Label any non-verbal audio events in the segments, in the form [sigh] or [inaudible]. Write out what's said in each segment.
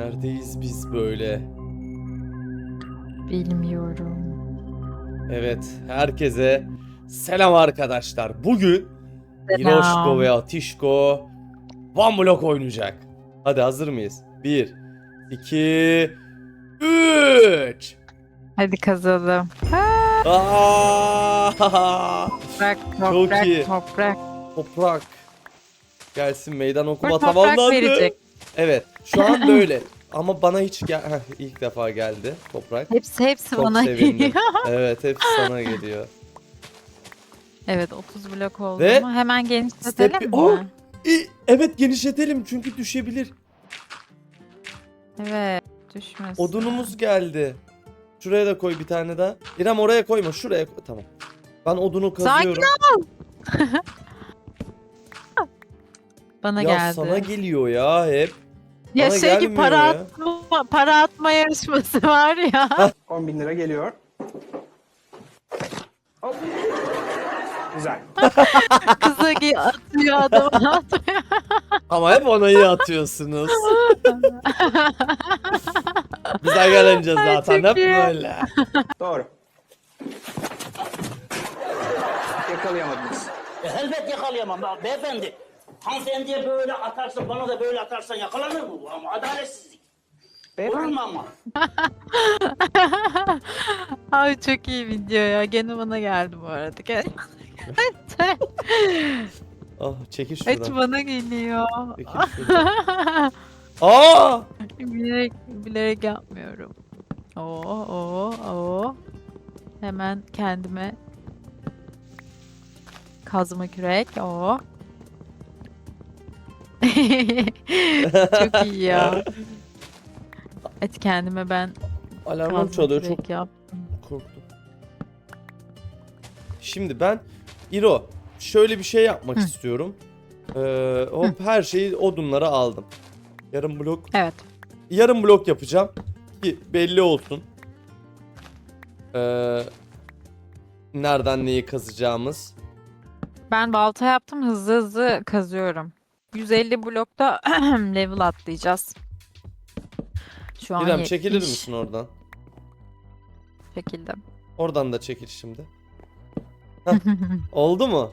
Neredeyiz biz böyle? Bilmiyorum. Evet, herkese selam arkadaşlar. Bugün Hiroşko ve Atişko One Block oynayacak. Hadi hazır mıyız? 1, 2, 3. Hadi kazalım. Toprak, toprak, iyi. toprak. Toprak. Gelsin meydan okuma toprak tamamlandı. verecek. Evet, şu an böyle. [laughs] Ama bana hiç gel Heh, ilk defa geldi toprak. Hepsi hepsi Çok bana sevindim. geliyor. [laughs] Evet, hepsi sana geliyor. evet 30 blok oldu Ve mu? Hemen genişletelim step- mi? Oh! İ- Evet genişletelim çünkü düşebilir. Evet düşmesin. Odunumuz geldi. Şuraya da koy bir tane daha. İrem oraya koyma şuraya koy. Tamam. Ben odunu kazıyorum. [laughs] Bana ya geldi. sana geliyor ya hep. Ya bana şey gibi gelmiyor para ya. atma, para atma yarışması [laughs] var ya. 10 bin lira geliyor. Hop. Güzel. [laughs] Kıza gi- atıyor adamı atıyor. [laughs] Ama hep onayı atıyorsunuz. Biz gelince Ay, zaten çok hep iyi. böyle. Doğru. Yakalayamadınız. E, elbet yakalayamam be- beyefendi. Hanımefendiye böyle atarsın, bana da böyle atarsan yakalanır mı bu? Ama adaletsizlik. Olur mu ama? [laughs] Ay çok iyi video ya. Gene bana geldi bu arada. Gel. Ah çekil şuradan. bana geliyor. Çekil şuradan. Aa! bilerek, bilerek yapmıyorum. Oo, oo, oo. Hemen kendime kazma kürek. Oo. [laughs] Çok iyi ya. Evet kendime ben Alarmım kazma çalıyor kürek çok yaptım. korktum. Şimdi ben İro şöyle bir şey yapmak Hı. istiyorum. Ee, hop her şeyi odunlara aldım. Yarım blok Evet. yarım blok yapacağım ki belli olsun. Ee, nereden neyi kazacağımız. Ben balta yaptım. Hızlı hızlı kazıyorum. 150 blokta [clears throat] level atlayacağız. Şu an İrem çekilir 70 misin oradan? Çekildim. Oradan da çekil şimdi. [laughs] Oldu mu?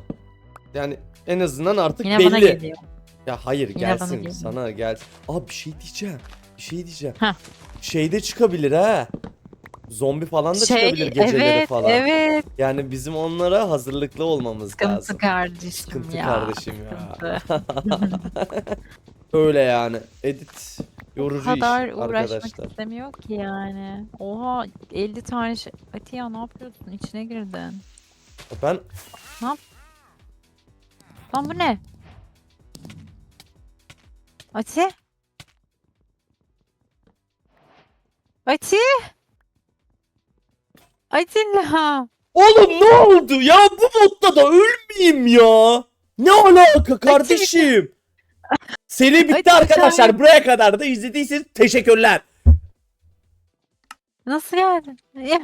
Yani en azından artık Yine belli. bana geliyor. Ya hayır Yine bana gelsin geliyor. sana gel. Aa bir şey diyeceğim. Bir şey diyeceğim. Heh. Şeyde çıkabilir ha. Zombi falan da Şey, çıkabilir geceleri evet, falan. evet. Yani bizim onlara hazırlıklı olmamız Sıkıntı lazım. kardeşim Sıkıntı ya. kardeşim ya. sıkıntı. [laughs] Öyle yani. Edit yorucu kadar iş uğraşmak arkadaşlar. istemiyor ki yani. Oha 50 tane şey. Atiye ne yapıyorsun? İçine girdin. Ben Lan bu ne? Ati? Ati? Atilla. Oğlum ne oldu ya? Bu modda da ölmeyeyim ya. Ne alaka kardeşim? Seri bitti arkadaşlar. Buraya kadar da izlediyseniz teşekkürler. Nasıl geldin? Ya,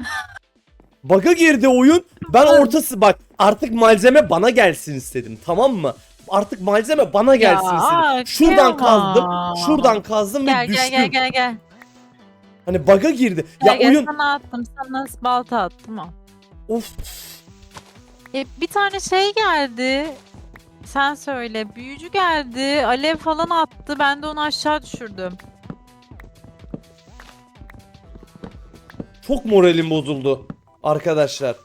Bug'a girdi oyun. Ben ortası bak artık malzeme bana gelsin istedim tamam mı? Artık malzeme bana gelsin Ya, istedim. Şuradan kazdım. Şuradan kazdım gel ve gel düştüm. gel gel gel. Hani bug'a girdi. Ya gel oyun sana attım. Sana balta attım. al. of E, bir tane şey geldi. Sen söyle. Büyücü geldi. Alev falan attı. Ben de onu aşağı düşürdüm. çok moralim bozuldu arkadaşlar.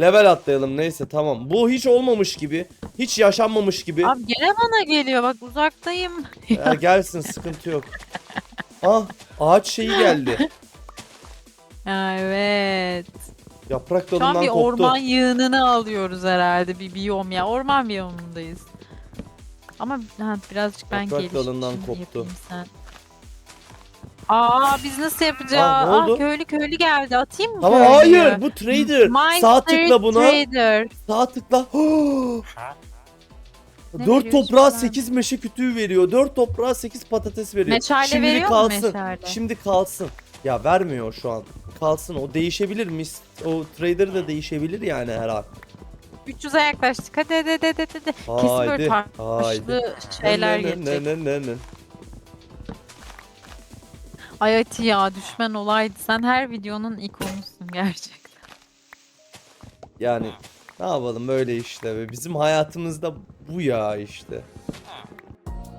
Level atlayalım neyse tamam. Bu hiç olmamış gibi, hiç yaşanmamış gibi. Abi gene bana geliyor. Bak uzaktayım. Ya gelsin sıkıntı yok. [laughs] Ah ağaç şeyi geldi. [laughs] Evet. Yaprak Şu an dalından bir koptu. orman yığınını alıyoruz herhalde. Bir biyom ya. Orman biyomundayız. Ama ha, birazcık ben Yaprak gelişmişim. dalından koptu. yapayım Sen. Aa biz nasıl yapacağız? Aa, ne oldu? Aa, köylü köylü geldi. Atayım mı Ama köylüyü? hayır bu trader. Mine Sağ tıkla buna. Trader. Sağ tıkla. [gasps] Ne 4 veriyor toprağa an? 8 meşe kütüğü veriyor. 4 toprağa 8 patates veriyor. Meşale Şimdilik veriyor mu kalsın. meşale? Şimdi kalsın. Ya vermiyor şu an. Kalsın. O değişebilir mi? O trader da değişebilir yani her an. 300'e yaklaştık. Hadi hadi hadi hadi. hadi. Kesin böyle Haydi. Haydi. şeyler Ne, ne, gelecek. ne, ne, ne, ne. Ay Ati ya düşmen olaydı. Sen her videonun ikonusun gerçekten. Yani ne yapalım böyle işte ve bizim hayatımızda bu ya işte.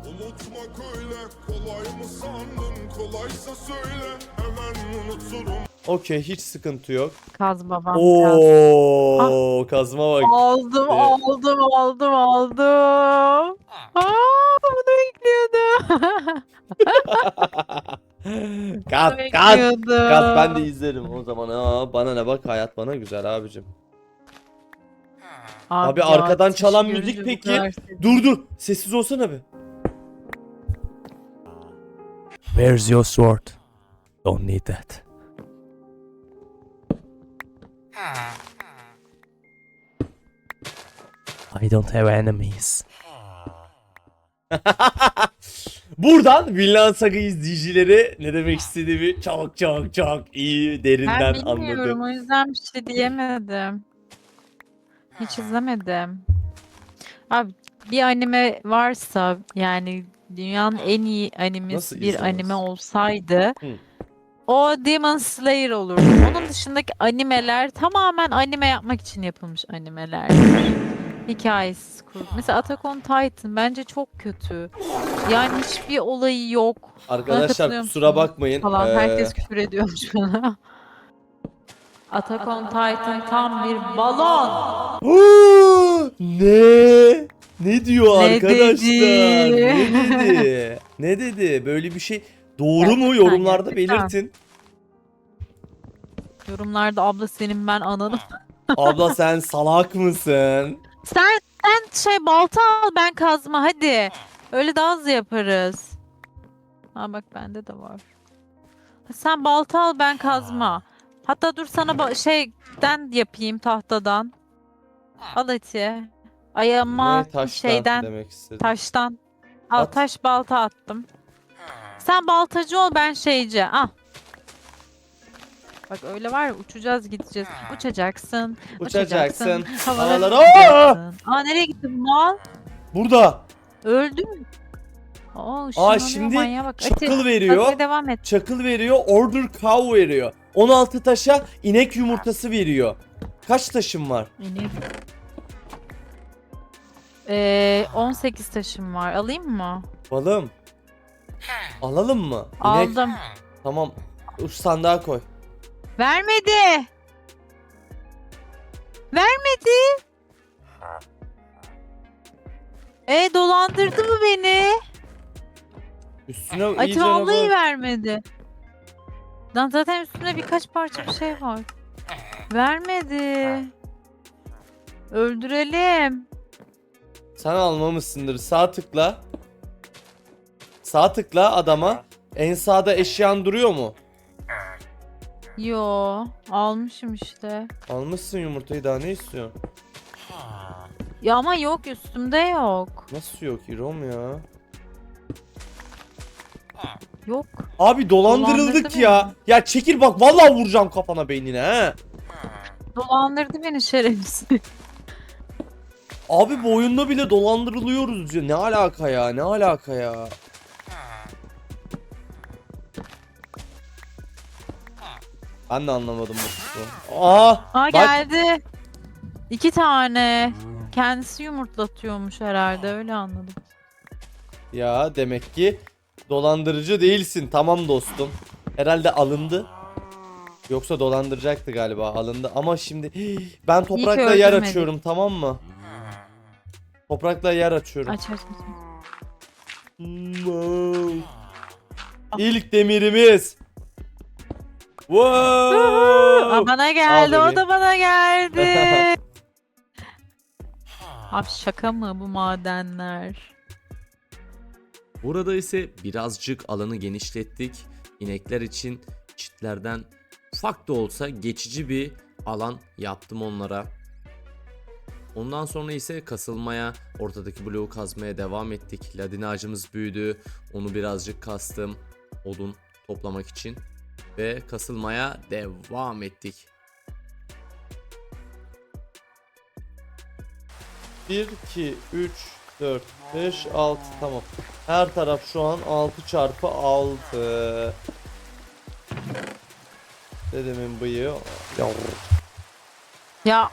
Unutmak öyle kolay mı sandın kolaysa söyle hemen unuturum Okey hiç sıkıntı yok. Kaz babam. Oo kazma bak. Aldım, Evet. aldım, aldım, aldım. Aa, bunu bekliyordum. [laughs] kat kat. bekliyordum. Kat ben de izlerim o zaman. Aa, bana ne bak hayat bana güzel abicim. Abi ya, arkadan çalan görünce müzik bu peki? kadar sevdim. Dur dur sessiz olsana bir. Where's your sword? Don't need that. I don't have enemies. [laughs] Buradan Vinland Saga izleyicileri ne demek istediğimi çok çok çok iyi derinden Ben bilmiyorum anladım. o yüzden bir şey diyemedim. Hiç izlemedim. Abi bir anime varsa yani dünyanın en iyi animesi Nasıl bir izlemez? anime olsaydı Hı. o Demon Slayer olurdu. Onun dışındaki animeler tamamen anime yapmak için yapılmış animeler. Hikayesiz kurgu. Mesela Attack on Titan bence çok kötü. Yani hiçbir olayı yok. Arkadaşlar kusura bakmayın. falan. Ee, Herkes küfür ediyormuş bana. Attack on Titan tam bir balon. Ne? Ne diyor Ne arkadaşlar? dedi? Ne dedi? ne dedi? Böyle bir şey doğru mu? Yorumlarda belirtin. Yorumlarda abla senin ben ananım. [laughs] Abla sen salak mısın? sen sen şey balta al ben kazma hadi. Öyle daha hızlı yaparız. Ha bak bende de var. Sen balta al ben kazma. Hatta dur sana şeyden yapayım tahtadan. Al eti. Ayağıma Ne taştan şeyden demek istedim. Taştan. Al At. taş balta attım. Sen baltacı ol ben şeyci. Al. Bak öyle var ya uçacağız gideceğiz. Uçacaksın. Uçacaksın. havalara Havalara- uçacaksın. Aa nereye gittin mal? Burada. Öldün mü? Aa, Aa şimdi manyağa bak. Ati, çakıl veriyor. devam et. Çakıl veriyor. Order cow veriyor. 16 taşa inek yumurtası veriyor. Kaç taşım var? Ee, 18 taşım var. Alayım mı? Balım. Alalım mı? İnek. Aldım. Tamam. Uç sandığa koy. Vermedi. Vermedi. E dolandırdı mı beni? Üstüne Ati iyice vermedi. Lan zaten üstünde birkaç parça bir şey var. Vermedi. Öldürelim. Sen almamışsındır. Sağ tıkla. Sağ tıkla adama. En sağda eşyan duruyor mu? Yo, almışım işte. Almışsın yumurtayı daha ne istiyorsun? Ya ama yok üstümde yok. Nasıl yok İrom ya? Yok. Abi dolandırıldık Dolandırdı ya. beni. Ya çekil bak vallahi vuracağım kafana beynine he. Dolandırdı beni şerefsiz. Abi bu oyunda bile dolandırılıyoruz ya. Ne alaka ya? Ne alaka ya? Ben de anlamadım bu kısmı. Aa, Aa bak geldi. İki tane. Kendisi yumurtlatıyormuş herhalde öyle anladım. ya demek ki dolandırıcı değilsin. Tamam dostum. Herhalde alındı. Yoksa dolandıracaktı galiba alındı ama şimdi [gasps] ben toprakla yer açıyorum tamam mı? Toprakla yer açıyorum. Aç aç aç. Wow. İlk demirimiz. Wow. Aa, bana geldi Al o da bana geldi. [laughs] Abi şaka mı bu madenler? Burada ise birazcık alanı genişlettik. İnekler için çitlerden ufak da olsa geçici bir alan yaptım onlara. Ondan sonra ise kasılmaya, ortadaki bloğu kazmaya devam ettik. Ladin ağacımız büyüdü. Onu birazcık kastım. Odun toplamak için. Ve kasılmaya devam ettik. 1, 2, 3, 4, 5, 6 tamam. Her taraf şu an 6 çarpı 6. Dedemin bıyığı. Ya. Ya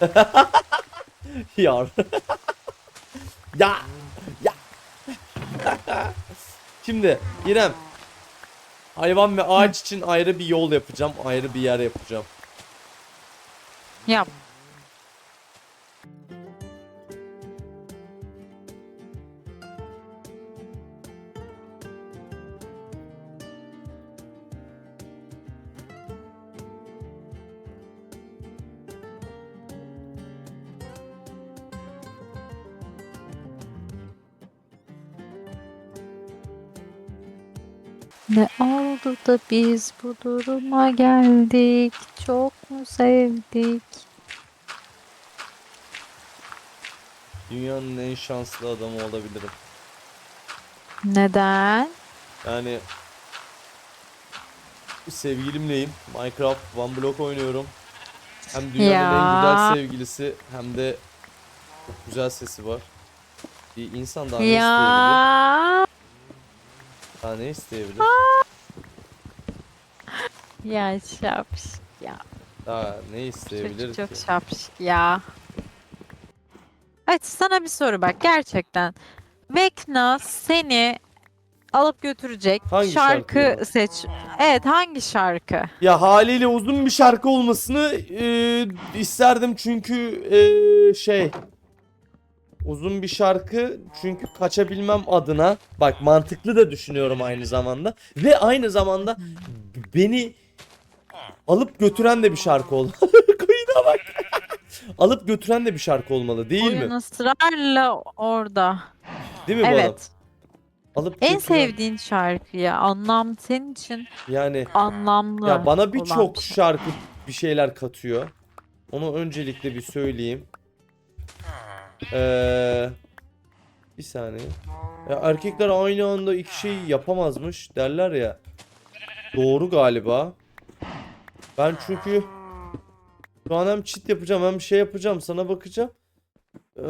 [laughs] Yar. ya. Ya. [laughs] Şimdi İrem. Hayvan ve ağaç için ayrı bir yol yapacağım. Ayrı bir yer yapacağım. yap. Ne oldu da biz bu duruma geldik? Çok mu sevdik? Dünyanın en şanslı adamı olabilirim. Neden? Yani sevgilimleyim. Minecraft One Block oynuyorum. Hem dünyanın en güzel Ya. sevgilisi hem de çok güzel sesi var. Bir insan daha ne isteyebilir? Daha ne isteyebilir? Ya şapşik ya. Daha ne isteyebilir Çocuk çok ki? şapşik ya. Evet sana bir soru bak gerçekten. Vecna seni alıp götürecek Hangi şarkı şarkıyı? seç. Evet hangi şarkı? Ya haliyle uzun bir şarkı olmasını e, isterdim çünkü e, şey uzun bir şarkı çünkü kaçabilmem adına bak mantıklı da düşünüyorum aynı zamanda ve aynı zamanda beni alıp götüren de bir şarkı olmalı. [laughs] Koyuna bak. alıp götüren de bir şarkı olmalı değil Oyun mi? ısrarla orada. Değil mi? Evet. Alıp En götüren- sevdiğin şarkı ya. Anlam senin için yani anlamlı. Ya bana birçok bir şey. şarkı bir şeyler katıyor. Onu öncelikle bir söyleyeyim. Ee, bir saniye. Ya erkekler aynı anda iki şeyi yapamazmış derler ya. Doğru galiba. Ben çünkü şu an hem çit yapacağım hem şey yapacağım sana bakacağım. Ee,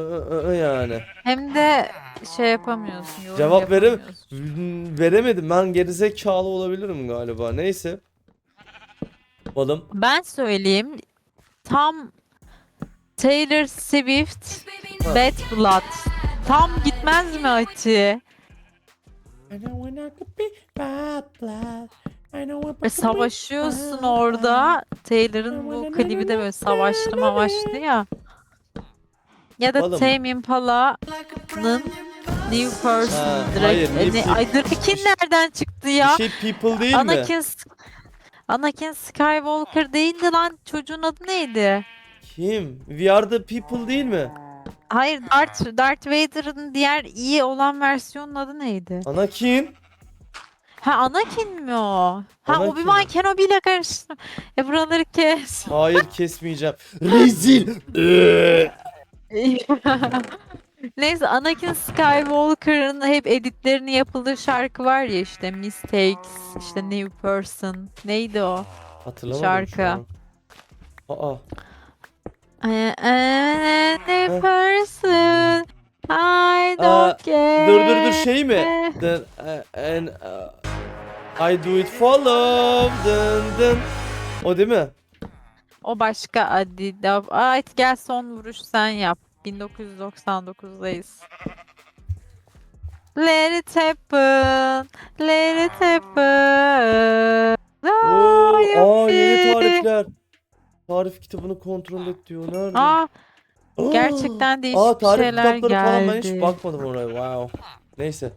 ee, yani. Hem de şey yapamıyorsun. yorum Cevap verem yapamıyorsun. Veremedim. Ben gerizekalı olabilirim galiba. Neyse. Bakalım. Ben söyleyeyim. Tam Taylor Swift. Bad Blood. Tam gitmez mi Ati? Ve savaşıyorsun orada. Taylor'ın bu klibi de böyle savaştı mavaştı ya. Ya da Oğlum. Tame Impala'nın New Person Ha, direkt. hayır, E, New ne- Pe- ay Drake'in nereden çıktı ya? Bir şey people değil mi? Anakin S- Anakin Skywalker değildi lan. Çocuğun adı neydi? Kim? We are the people değil mi? Hayır, Darth, Darth Vader'ın diğer iyi olan versiyonun adı neydi? Anakin. Ha Anakin mi o? Ha Anakin. Obi-Wan Kenobi ile karıştırdım. E buraları kes. Hayır kesmeyeceğim. Rezil. Ee. [laughs] Neyse Anakin Skywalker'ın hep editlerini yapıldığı şarkı var ya işte Mistakes, işte New Person. Neydi o? Hatırlamadım Şarkı. şu an. Aa. I am a new person. I Aa, don't care. Dur dur dur şey mi? Dın, uh, and, uh, I do it for love. Dın dın. O değil mi? O başka Adi. Ay gel son vuruş sen yap. 1999'dayız. Let it happen. Let it happen. Oo, aa yeni tarifler. Tarif kitabını kontrol et diyor. Nerede? Aa, gerçekten değişik Aa tarif şeyler kitapları falan ben hiç bakmadım oraya. Wow. Neyse.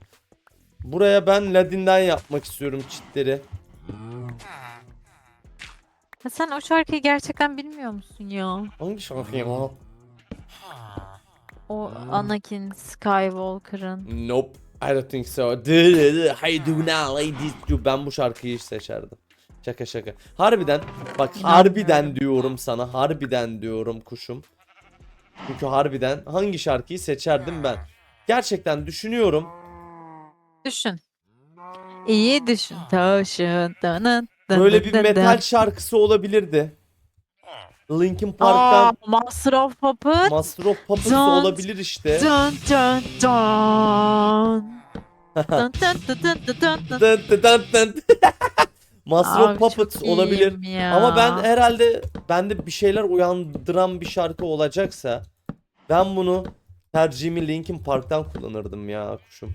Buraya ben Ladin'den yapmak istiyorum çitleri. Ha, sen o şarkıyı gerçekten bilmiyor musun ya? Hangi şarkı ya? O Anakin Skywalker'ın. Nope. I don't think so. Hey do now ladies. do. Ben bu şarkıyı seçerdim. Şaka şaka. Harbiden bak harbiden diyorum sana. Harbiden diyorum kuşum. Çünkü harbiden hangi şarkıyı seçerdim ben? Gerçekten düşünüyorum. Düşün. İyi düşün. Taşın. Dının, Böyle bir metal şarkısı olabilirdi. Linkin Aa, Park'tan Master of Puppets. Master of Puppets Don't- olabilir işte. Dun dun dun. [laughs] Dun dun dun dun dun dun dun. Dın dın. [laughs] Master of Abi Puppets çok olabilir. iyiyim ya. Ama ben herhalde bende bir şeyler uyandıran bir şarkı olacaksa ben bunu tercihimi Linkin Park'tan kullanırdım ya kuşum.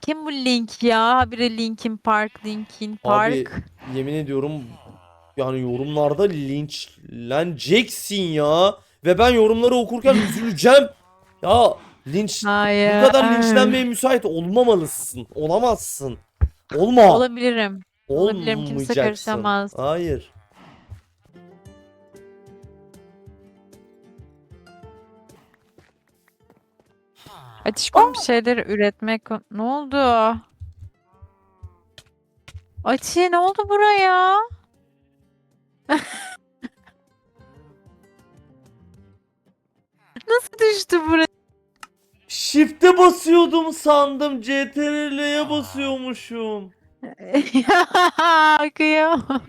Kim bu Link ya? Habire Linkin Park, Linkin Park. Abi yemin ediyorum yani yorumlarda linçleneceksin ya. Ve ben yorumları okurken [laughs] üzüleceğim. Ya linç Hayır. bu kadar linçlenmeye müsait olmamalısın. Olamazsın. Olma. Olabilirim. Olabilirim, kimse Olmayacaksın. karışamaz. Hayır. Ateşkom bir şeyleri üretmek... Ne oldu? Ati ne oldu buraya? [laughs] Nasıl düştü buraya? Shift'e basıyordum sandım. CTRL'ye basıyormuşum. Ya kıyamam.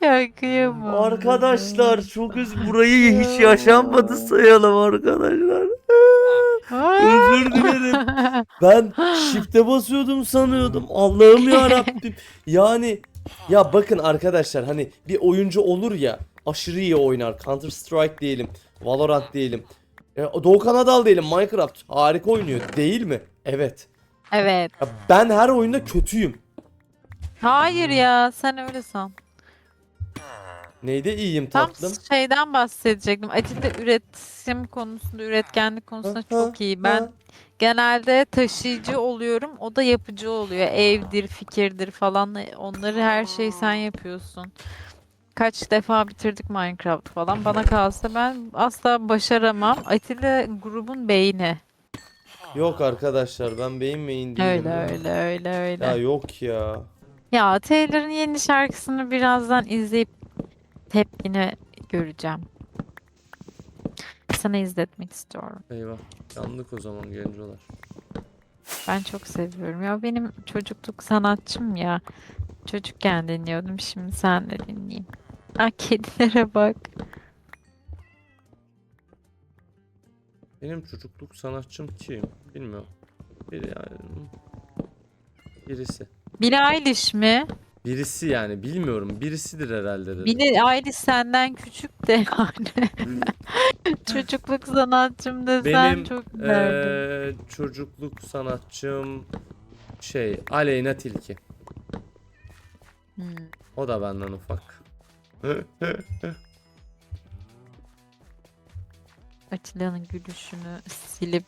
ya kıyamam. Arkadaşlar çok üz [laughs] burayı hiç yaşanmadı sayalım arkadaşlar. [laughs] Özür dilerim. Ben shift'e basıyordum sanıyordum. Allah'ım ya Rabbim. [laughs] Yani ya bakın arkadaşlar hani bir oyuncu olur ya aşırı iyi oynar. Counter Strike diyelim, Valorant diyelim. E, Doğukan Adal diyelim Minecraft harika oynuyor değil mi? Evet. Evet. Ya ben her oyunda kötüyüm. Hayır ya sen öyle san. Neyde iyiyim Tam tatlım? şeyden bahsedecektim. De üretim konusunda, üretkenlik konusunda çok iyi. Ben genelde taşıyıcı oluyorum. O da yapıcı oluyor. Evdir, fikirdir falan. Onları her şeyi sen yapıyorsun. Kaç defa bitirdik Minecraft falan. Bana kalsa ben asla başaramam. Atilla grubun beyni. Yok arkadaşlar ben beğenmeyin değilim. Öyle ya. öyle öyle öyle. Ya yok ya. Ya Taylor'ın yeni şarkısını birazdan izleyip tepkini göreceğim. Sana izletmek istiyorum. Eyvah. Yandık o zaman gencolar. Ben çok seviyorum. Ya benim çocukluk sanatçım ya. Çocukken dinliyordum. Şimdi sen de dinleyeyim. Ah kedilere bak. Benim çocukluk sanatçım kim? Bilmiyorum. Biri yani. Birisi. Billie Eilish mi? Birisi yani bilmiyorum. Birisidir herhalde dedim. Billie Eilish senden küçük de yani. [laughs] Çocukluk sanatçım desen Benim çok derdim. eee, çocukluk sanatçım şey Aleyna Tilki. Hmm. O da benden ufak. [laughs] Atilla'nın gülüşünü silip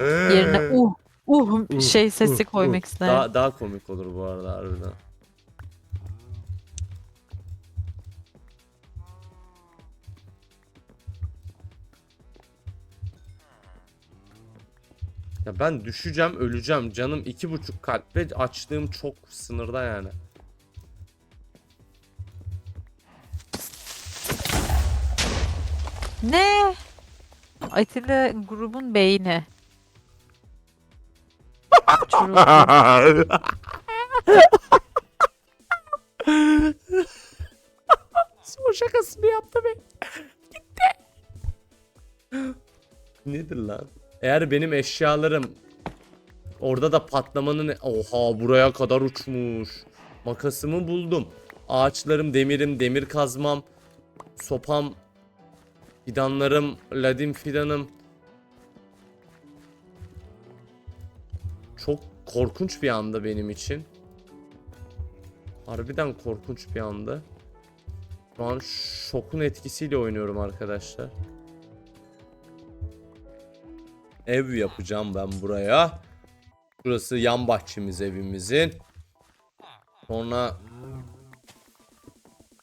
yerine uh uh şey sesi koymak isterim. Daha, daha komik olur bu arada harbiden. Ya ben düşeceğim öleceğim canım iki buçuk kalp ve açtığım çok sınırda yani. Ne? Atilla grubun beyni. [laughs] Uçurum. Son şakasını yaptı be. Gitti. Nedir lan? Eğer benim eşyalarım orada da patlamanın oha buraya kadar uçmuş. Makasımı buldum. Ağaçlarım, demirim, demir kazmam, sopam, fidanlarım, ladin fidanım. Çok korkunç bir anda benim için. Harbiden korkunç bir anda. Şu an şokun etkisiyle oynuyorum arkadaşlar. Ev yapacağım ben buraya. Burası yan bahçemiz evimizin. Sonra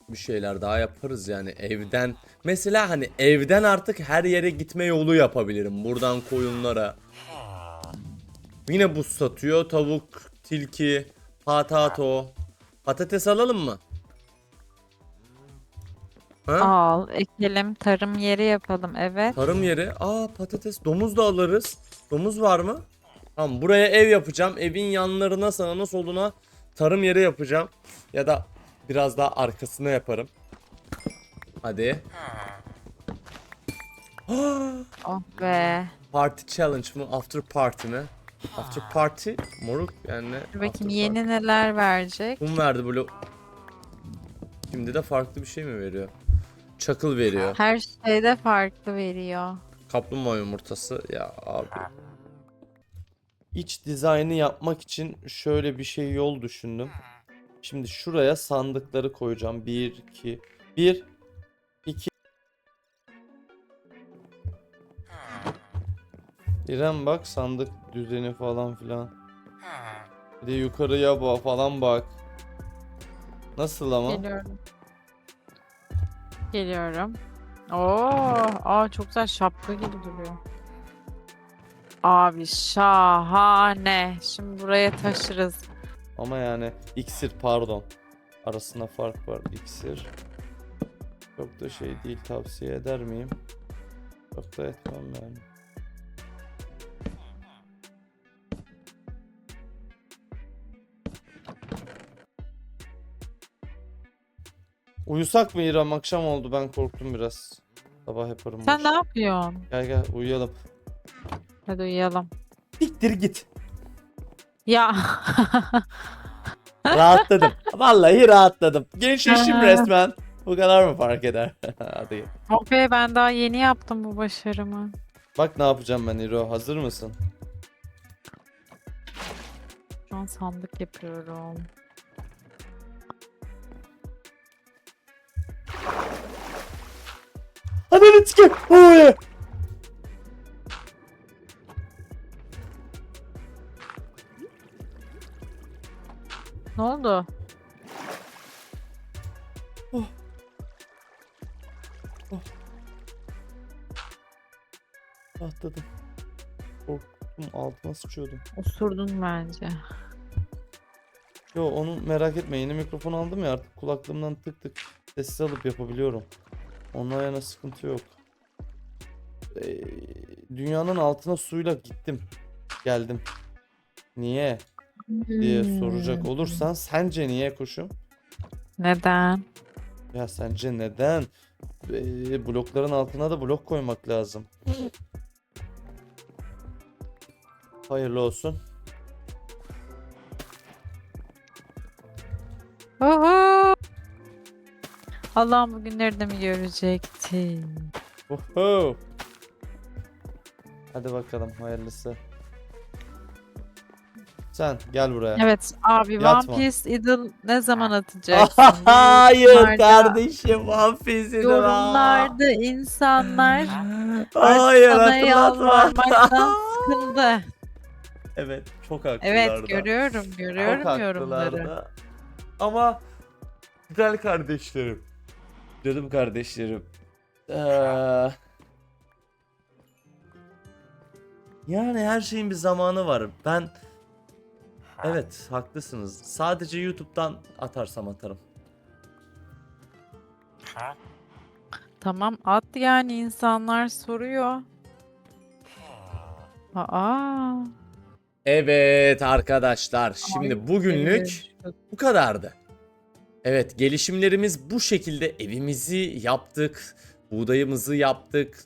bir şeyler daha yaparız yani evden. Mesela hani evden artık her yere gitme yolu yapabilirim. Buradan koyunlara. Yine buz satıyor. Tavuk, tilki, patato. Patates alalım mı? Ha? Al, ekelim, tarım yeri yapalım. Evet. Tarım yeri. Aa patates. Domuz da alırız. Domuz var mı? Tamam buraya ev yapacağım. Evin yanlarına sağına soluna tarım yeri yapacağım. Ya da biraz daha arkasına yaparım. Hadi. Oh be. Party challenge mı? After party mi? After party moruk yani. Dur after bakayım party. yeni neler verecek. Kum verdi böyle. Şimdi de farklı bir şey mi veriyor? Çakıl veriyor. Her şeyde farklı veriyor. Kaplumbağa yumurtası. Ya abi. İç dizaynı yapmak için şöyle bir şey yol düşündüm. Şimdi şuraya sandıkları koyacağım. 1 2 1 İrem bak sandık düzeni falan filan. Bir de yukarıya ba- falan bak. Nasıl ama? Geliyorum. Geliyorum. Oo, aa çok güzel şapka gibi duruyor. Abi şahane. Şimdi buraya taşırız. Ama yani iksir pardon. Arasında fark var iksir. Çok da şey değil tavsiye eder miyim? Çok da etmem yani. Uyusak mı İrem? Akşam oldu ben korktum biraz. Sabah yaparım. bu Sen işi. ne yapıyorsun? Gel gel uyuyalım. Hadi uyuyalım. Siktir git. Ya. [laughs] Rahatladım. Vallahi rahatladım. Gençleştim Aha. resmen. Bu kadar mı fark eder? [laughs] Hadi be ben daha yeni yaptım bu başarımı. Bak ne yapacağım ben İro. Hazır mısın? Şu an sandık yapıyorum. Let's go. Oy. Ne oldu? Atladım. Korktum altıma sıçıyordum. Osurdun bence. Yo onu merak etme yeni mikrofon aldım ya artık kulaklığımdan tık tık sessiz alıp yapabiliyorum. Onunla yana sıkıntı yok. Ee, dünyanın altına suyla gittim. Geldim. Niye diye soracak Hmm. olursan sence niye kuşum? Neden? Ya sence neden? Ee, blokların altına da blok koymak lazım. Hayırlı olsun. Uhu! Allah'ım bugünleri de mi görecektim? Oho. Hadi bakalım hayırlısı. Sen gel buraya. Evet abi Yatma. One Piece Idol ne zaman [laughs] atacaksın? Hayır kardeşim One Yorumlarda insanlar [laughs] Hayır hatırlatma. yalvarmaktan [laughs] sıkıldı. evet çok haklılardı. Evet görüyorum Çok görüyorum yorumları. Ama güzel kardeşlerim. Canım kardeşlerim. Ee, yani her şeyin bir zamanı var. Ben Evet haklısınız. Sadece YouTube'dan atarsam atarım. Tamam at yani insanlar soruyor. Aa. Evet arkadaşlar şimdi bugünlük bu kadardı. Evet gelişimlerimiz bu şekilde evimizi yaptık. Buğdayımızı yaptık.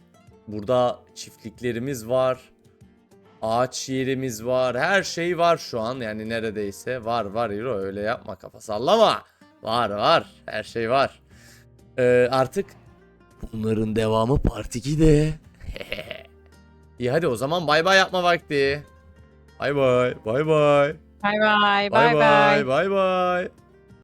Burada çiftliklerimiz var. Ağaç yerimiz var. Her şey var şu an. Yani neredeyse var var Hiro öyle yapma kafa sallama. Var var. Her şey var. Ee, artık bunların devamı part 2'de. [laughs] İyi hadi o zaman bay bay yapma vakti. Bay bay. Bay bay. Bay bay Bay bay bay. bay. Bay bay.